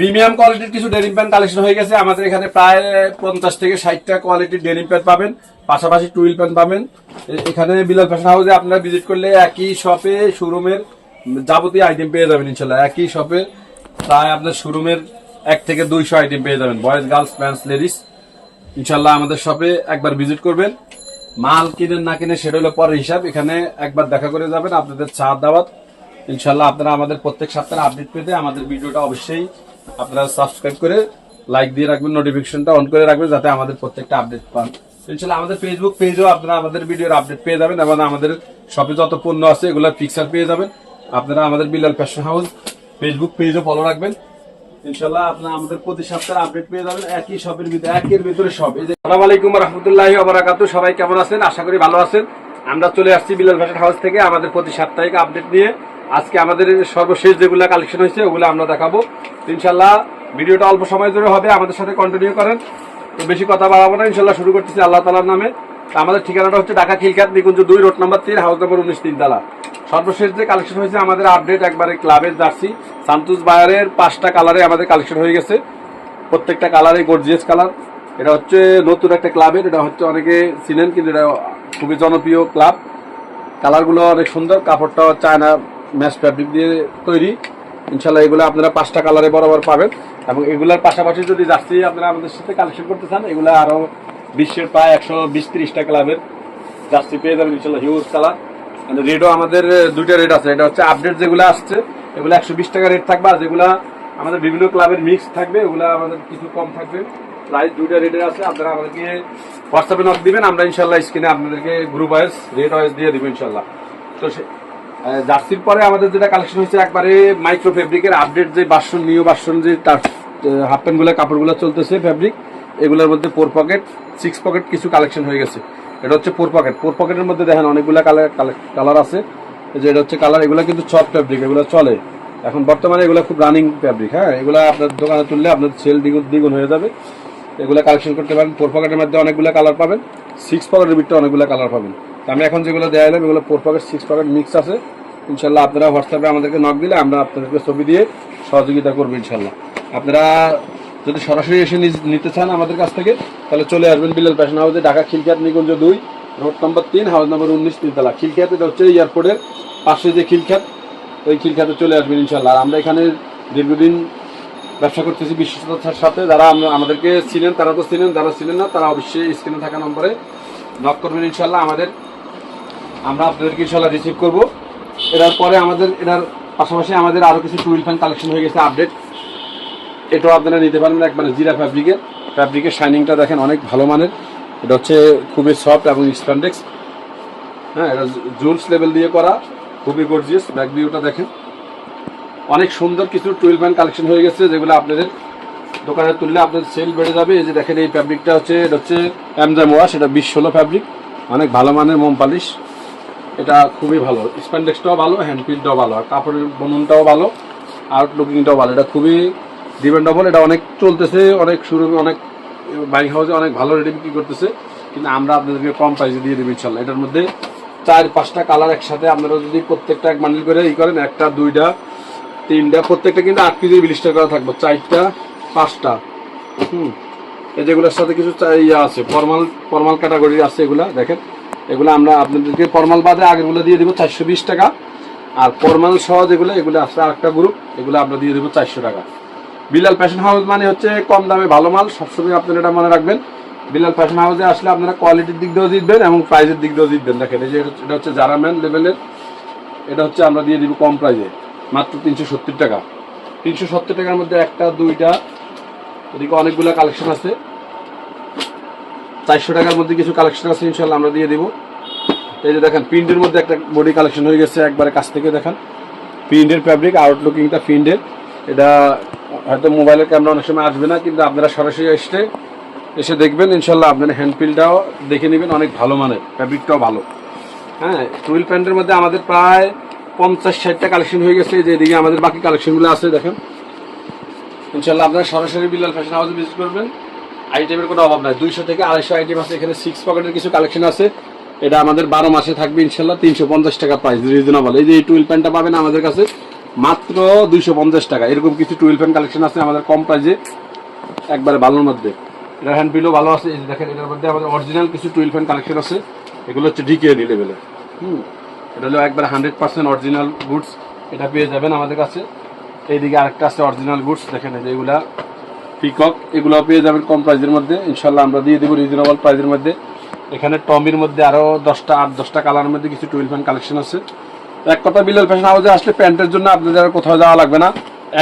Premium কোয়ালিটির কিছু denim pant collection হয়ে গেছে। আমাদের এখানে প্রায় পঞ্চাশ থেকে ষাটটা কোয়ালিটির ডেনিম প্যান্ট পাবেন। পাশাপাশি টুইল প্যান্ট পাবেন। এখানে বিলাল ফ্যাশন হাউসে আপনারা ভিজিট করলে একই শপে শোরুমের যাবতীয় আইটেম পেয়ে যাবেন ইনশাল্লাহ। একই শপে প্রায় আপনার শোরুমের এক থেকে দুইশো আইটেম পেয়ে যাবেন। বয়েজ গার্লস প্যান্টস লেডিস ইনশাল্লাহ আমাদের শপে একবার ভিজিট করবেন। মাল কিনেন, না কিনে সেটা হলো পরের হিসাব। এখানে একবার দেখা করে যাবেন আপনাদের চা দাওয়াত। ইনশাল্লাহ আপনারা আমাদের প্রত্যেক সপ্তাহে আপডেট পেতে আমাদের ভিডিওটা অবশ্যই আপনারা সাবস্ক্রাইব করে লাইক দিয়ে রাখবেন নোটিফিকেশনটা অন করে রাখবেন যাতে আমাদের প্রত্যেকটা আপডেট পান। ইনশাল্লাহ আমাদের ফেসবুক পেজেও আপনারা আমাদের ভিডিওর আপডেট পেয়ে যাবেন এবং আমাদের শপে যত পণ্য আছে এগুলোর পিকচার পেয়ে যাবেন। আপনারা আমাদের বিলাল ফ্যাশন হাউস ফেসবুক পেজও ফলো রাখবেন। ইনশাল্লাহ আপনারা আমাদের প্রতি সপ্তাহে আপডেট পেয়ে যাবেন। একই শপের ভিতরে একের ভিতরে সব। এই যে আসসালামু আলাইকুম রহমতুল্লাহি ওবারাকাতু সবাই কেমন আছেন? আশা করি ভালো আছেন। আমরা চলে আসছি বিলাল ফ্যাশন হাউস থেকে আমাদের প্রতি সাপ্তাহিক আপডেট নিয়ে। আজকে আমাদের সর্বশেষ যেগুলো কালেকশন হয়েছে, ওগুলো আমরা দেখাবো। ইনশাল্লাহ ভিডিওটা অল্প সময় ধরে হবে, আমাদের সাথে কন্টিনিউ করেন। তো বেশি কথা বাড়াবো না ইনশাল্লাহ শুরু করতেছি আল্লাহ তালার নামে। আমাদের ঠিকানাটা হচ্ছে ঢাকা খিলখাত, নিকুঞ্জ দুই, রোড নাম্বার তিন, হাউস নাম্বার উনিশ, তিনতলা। সর্বশেষ যে কালেকশন হয়েছে, আমাদের আপডেট একবারে ক্লাবের জার্সি। সান্তুস বায়ারের পাঁচটা কালারে আমাদের কালেকশন হয়ে গেছে। প্রত্যেকটা কালারে গর্জিয়াস কালার এটা হচ্ছে নতুন একটা ক্লাবের এটা হচ্ছে অনেকে চিনেন, কিন্তু এটা খুবই জনপ্রিয় ক্লাব কালারগুলো অনেক সুন্দর কাপড়টা চায়না ম্যাচ ফ্যাব্রিক দিয়ে তৈরি। ইনশাল্লাহ এগুলো আপনারা পাঁচটা কালারে বরাবর পাবেন। এবং এগুলোর পাশাপাশি যদি জার্সি আপনারা আমাদের সাথে কালেকশন করতে চান, এগুলো আরও বিশ্বের প্রায় একশো বিশ ত্রিশটা ক্লাবের জার্সি পেয়ে যাবেন ইনশাল্লাহ হিউজ কালার রেডও আমাদের দুইটা রেট আছে। এটা হচ্ছে আপডেট যেগুলো আসছে, এগুলো একশো বিশ টাকা রেট থাকবে। আর যেগুলো আমাদের বিভিন্ন ক্লাবের মিক্স থাকবে ওগুলো আমাদের কিছু কম থাকবে। প্রাইস দুইটা রেটের আছে। আপনারা আমাদেরকে হোয়াটসঅ্যাপে নক দিবেন। আমরা ইনশাল্লাহ স্ক্রিনে আপনাদেরকে গ্রুপ ওয়াইজ রেট ওয়াইজ দিয়ে দিব ইনশাল্লাহ তো জার্সির পরে আমাদের যেটা কালেকশন হয়েছে, একবারে মাইক্রো ফেব্রিকের আপডেট যে বাসন নিউ বাসন যে তার হাফ প্যান্টগুলো কাপড়গুলো চলতেছে ফেব্রিক এগুলোর মধ্যে ফোর পকেট সিক্স পকেট কিছু কালেকশন হয়ে গেছে। এটা হচ্ছে ফোর পকেট ফোর পকেটের মধ্যে দেখেন অনেকগুলো কালার কালার আছে। যে এটা হচ্ছে কালার এগুলো কিন্তু সফট ফেব্রিক এগুলো চলে। এখন বর্তমানে এগুলো খুব রানিং ফেব্রিক হ্যাঁ? এগুলো আপনার দোকানে তুললে আপনার সেল দ্বিগুণ দ্বিগুণ হয়ে যাবে। এগুলো কালেকশন করতে পারেন। ফোর পকেটের মধ্যে অনেকগুলো কালার পাবেন। সিক্স পকেটের ভিতরে অনেকগুলো কালার পাবেন। আমি এখন যেগুলো দেওয়া এলাম এগুলো four pocket six pocket mix আছে। ইনশাল্লাহ আপনারা হোয়াটসঅ্যাপে আমাদেরকে নক দিলে আমরা আপনাদেরকে ছবি দিয়ে সহযোগিতা করব ইনশাল্লাহ। আপনারা যদি সরাসরি এসে নিতে চান আমাদের কাছ থেকে, তাহলে চলে আসবেন বিলাল ফ্যাশন হাউসে, ঢাকা খিলখ্যাত নিকুঞ্জ দুই, রোড নম্বর তিন, হাউস নম্বর উনিশ, তিনতলা। খিলখ্যাত এটা হচ্ছে এয়ারপোর্টের পাশে যে খিলখ্যাত, ওই খিলখ্যাতে চলে আসবেন ইনশাল্লাহ। আমরা এখানে দীর্ঘদিন ব্যবসা করতেছি বিশ্বস্ততার সাথে। যারা আমাদেরকে ছিলেন তারা তো ছিলেন যারা ছিলেন না, তারা অবশ্যই স্ক্রিনে থাকা নম্বরে নক করবেন ইনশাল্লাহ। আমাদের আমরা আপনাদেরকে ইনশাল্লাহ রিসিভ করব। এটার পরে আমাদের, এটার পাশাপাশি আমাদের আরও কিছু টুইল ফ্যান কালেকশন হয়ে গেছে আপডেট এটাও আপনারা নিতে পারবেন একবারে জিরা ফ্যাব্রিকের ফ্যাব্রিকের শাইনিংটা দেখেন, অনেক ভালো মানের। এটা হচ্ছে খুবই সফট এবং স্প্যান্ডেক্স হ্যাঁ এটা জুলস লেভেল দিয়ে করা, খুবই গর্জিয়াস ব্যাক ভিউটা দেখেন। অনেক সুন্দর কিছু টুইল ফ্যান কালেকশন হয়ে গেছে, যেগুলো আপনাদের দোকানে তুললে আপনাদের সেল বেড়ে যাবে। এই যে দেখেন, এই ফ্যাব্রিকটা হচ্ছে, এটা হচ্ছে অ্যামজাম ওয়াশ এটা বিশ ষোলো ফ্যাব্রিক অনেক ভালো মানের মোম পালিশ। এটা খুবই ভালো। স্প্যান্ডেক্সটাও ভালো হ্যান্ডপিলটাও ভালো, আর কাপড়ের বনুনটাও ভালো আউট লুকিংটাও ভালো। এটা খুবই ডিপেন্ডেবল এটা অনেক চলতেছে, অনেক শুরু, অনেক বাইক হাউসে অনেক ভালো রেটে বিক্রি করতেছে, কিন্তু আমরা আপনাদেরকে কম প্রাইসে দিয়ে দেবো ইনশাল্লাহ এটার মধ্যে চার, পাঁচটা কালার একসাথে আপনারা যদি প্রত্যেকটা এক বান্ডিল করে ই করেন, একটা, দুইটা, তিনটা, প্রত্যেকটা কিন্তু আট কেজি বিলিস্টার করা থাকব, চারটা, পাঁচটা। হুম, এই যেগুলোর সাথে কিছু ইয়ে আছে ফর্মাল ফর্মাল ক্যাটাগরি আছে এগুলা, দেখেন। এগুলো আমরা আপনাদেরকে ফর্মাল বাদে আগেরগুলো দিয়ে দেবো চারশো বিশ টাকা। আর ফর্মাল সহ যেগুলো, এগুলো আছে আরেকটা গ্রুপ এগুলো আমরা দিয়ে দেবো চারশো টাকা। বিলাল ফ্যাশন হাউস মানে হচ্ছে কম দামে ভালো মাল, সবসময় আপনারা এটা মনে রাখবেন। বিলাল ফ্যাশন হাউসে আসলে আপনারা কোয়ালিটির দিক দিয়েও জিতবেন এবং প্রাইজের দিক দিয়েও জিতবেন। দেখেন, এই যে এটা হচ্ছে জারাম্যান লেভেলের এটা হচ্ছে আমরা দিয়ে দিব কম প্রাইজে মাত্র তিনশো সত্তর টাকা। তিনশো সত্তর টাকার মধ্যে একটা, দুইটা, এদিকে অনেকগুলো কালেকশন আছে। চারশো টাকার মধ্যে কিছু কালেকশন আছে ইনশাল্লাহ আমরা দিয়ে দিব। এই যে দেখেন প্রিন্টের মধ্যে একটা বডি কালেকশন হয়ে গেছে একবারে কাছ থেকে, দেখেন। প্রিন্টের ফ্যাব্রিক আউটলুকিংটা প্রিন্টের এটা হয়তো মোবাইলের ক্যামেরা অনেক সময় আসবে না, কিন্তু আপনারা সরাসরি এসে এসে দেখবেন ইনশাল্লাহ আপনার হ্যান্ডপিলটাও দেখে নেবেন, অনেক ভালো মানের ফ্যাব্রিকটাও ভালো। হ্যাঁ টুইল প্যান্টের মধ্যে আমাদের প্রায় পঞ্চাশ, ষাটটা কালেকশন হয়ে গেছে যে এদিকে আমাদের বাকি কালেকশনগুলো আছে, দেখেন। ইনশাল্লাহ আপনারা সরাসরি বিলাল ফ্যাশন হাউসে ভিজিট করবেন। আইটেমের কোনো অভাব নাই। দুইশো থেকে আড়াইশো আইটেম আছে। এখানে সিক্স পকেটের কিছু কালেকশন আছে। এটা আমাদের বারো মাসে থাকবে ইনশাল্লাহ। তিনশো পঞ্চাশ টাকা প্রাইস রিজনেবল এই যে এই টুইল প্যান্টটা পাবেন আমাদের কাছে, মাত্র দুইশো পঞ্চাশ টাকা। এরকম কিছু টুয়েলভ ফ্যান কালেকশন আছে আমাদের কম প্রাইসে একবারে ভালোর মধ্যে। এটার হ্যান্ড বিলও ভালো আছে। এই দেখেন, এটার মধ্যে আমাদের অরিজিনাল কিছু টুয়েলভ ফ্যান কালেকশন আছে। এগুলো হচ্ছে ডিকে ডি লেভেলের হুম। এটা হলো একবার হান্ড্রেড পার্সেন্ট অরিজিনাল গুডস এটা পেয়ে যাবেন আমাদের কাছে। এইদিকে আরেকটা আছে অরিজিনাল গুডস দেখেন এই যে এগুলা। পিকক এগুলো পেয়ে যাবেন কম প্রাইজের মধ্যে। ইনশাল্লাহ আমরা দিয়ে দেবো রিজনেবল প্রাইজের মধ্যে। এখানে টমির মধ্যে আরও দশটা, আট, দশটা কালারের মধ্যে কিছু টুয়েলভ ফ্যান কালেকশন আছে। এক কথা বিলাল ফ্যাশন হাউসে আসলে প্যান্টের জন্য আপনাদের আর কোথাও যাওয়া লাগবে না।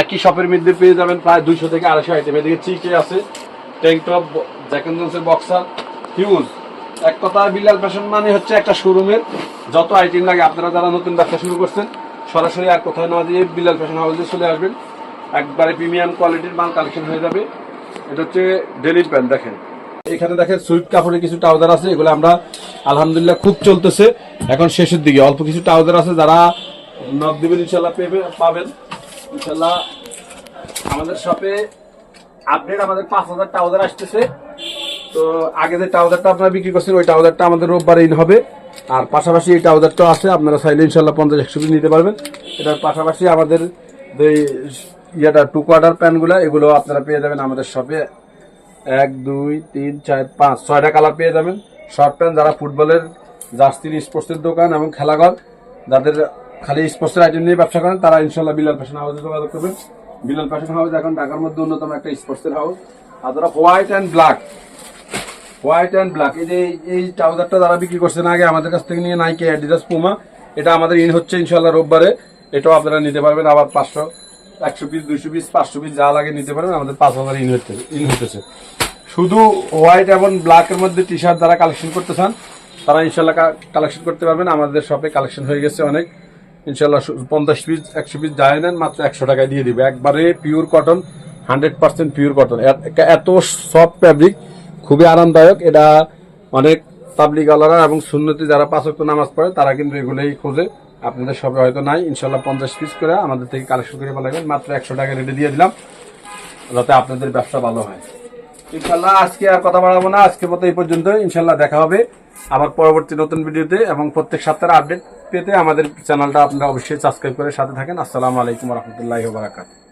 একই শপের মধ্যে পেয়ে যাবেন প্রায় দুইশো থেকে আড়াইশো আইটেম এদিকে চিকে আছে tank top jacket boxer huge এক কথা বিলাল ফ্যাশন মানে হচ্ছে একটা শোরুমের যত আইটেম লাগে। আপনারা যারা নতুন ব্যবসা শুরু করছেন, সরাসরি আর কোথাও না দিয়ে বিলাল ফ্যাশন হাউসে চলে আসবেন। একবারে প্রিমিয়াম কোয়ালিটির মাল কালেকশন হয়ে যাবে। এটা হচ্ছে ডেলি প্যান্ট, দেখেন। এখানে দেখেন সুইট কাপড়ের কিছু ট্রাউজার আছে, এগুলো আমরা আলহামদুলিল্লাহ খুব চলতেছে। এখন শেষের দিকে, অল্প কিছু ট্রাউজার আছে যারা নক দিবেন ইনশাল্লাহ পেবে, পাবেন। ইনশাল্লাহ আমাদের শপে আপডেট আমাদের পাঁচ হাজার ট্রাউজার আসতেছে। তো আগে যে ট্রাউজারটা আপনারা বিক্রি করছেন, ওই ট্রাউজারটা আমাদের রোববার ইন হবে। আর পাশাপাশি এই ট্রাউজারটাও আছে, আপনারা চাইলে ইনশাল্লাহ পঞ্চাশ, একশো নিতে পারবেন। এটার পাশাপাশি আমাদের যে ইয়েটা টু কোয়ার্টার প্যান্টগুলো এগুলো আপনারা পেয়ে যাবেন আমাদের শপে এক, দুই, তিন, চার, পাঁচ, ছয়টা কালার পেয়ে যাবেন। শর্ট প্যান্ট যারা ফুটবলের জার্সির স্পোর্টসের দোকান এবং খেলাঘর, যাদের খালি স্পোর্টসের আইটেম নিয়ে ব্যবসা করেন, তারা ইনশাল্লাহ বিলাল ফ্যাশন হাউসে যোগাযোগ করবেন। বিলাল ফ্যাশন হাউস এখন ঢাকার মধ্যে অন্যতম একটা স্পোর্টসের হাউস আর যারা white and black white and black এই যে এই- ট্রাউজারটা যারা বিক্রি করছেন আগে, আমাদের কাছ থেকে নিয়ে নাইকে অ্যাডিডাস পুমা এটা আমাদের ইন হচ্ছে ইনশাল্লাহ রোববারে। এটাও আপনারা নিতে পারবেন আবার পাঁচশো একশো পিস দুইশো পিস পাঁচশো পিস যা লাগে নিতে পারবেন আমাদের পাঁচ হাজার ইন হচ্ছে ইন হতেছে শুধু হোয়াইট এবং ব্ল্যাকের মধ্যে টি শার্ট যারা কালেকশন করতে চান, তারা ইনশাল্লাহ কালেকশন করতে পারবেন। আমাদের শপে কালেকশন হয়ে গেছে অনেক। ইনশাল্লাহ পঞ্চাশ পিস একশো পিস যায় নেন, মাত্র একশো টাকায় দিয়ে দিবে। একবারে pure cotton hundred percent pure cotton এত সফট ফ্যাব্রিক খুবই আরামদায়ক। এটা অনেক তাবলিগ আলারা এবং সুন্নতি যারা পাঁচ নামাজ পড়ে, তারা কিন্তু এগুলোই খোঁজে। আপনাদের সবে হয়তো নাই, ইনশাল্লাহ পঞ্চাশ পিস করে আমাদের থেকে কালেকশন করে পালাবেন মাত্র একশো টাকা রেটে দিয়ে দিলাম, যাতে আপনাদের ব্যবসা ভালো হয়। ইনশাল্লাহ আজকে আর কথা বাড়াবো না, আজকে মতো এই পর্যন্ত ইনশাল্লাহ দেখা হবে আবার পরবর্তী নতুন ভিডিওতে এবং প্রত্যেক সপ্তাহের আপডেট পেতে আমাদের চ্যানেলটা আপনারা অবশ্যই সাবস্ক্রাইব করে সাথে থাকেন। আসসালামু আলাইকুম রহমতুল্লাহ বারাকাত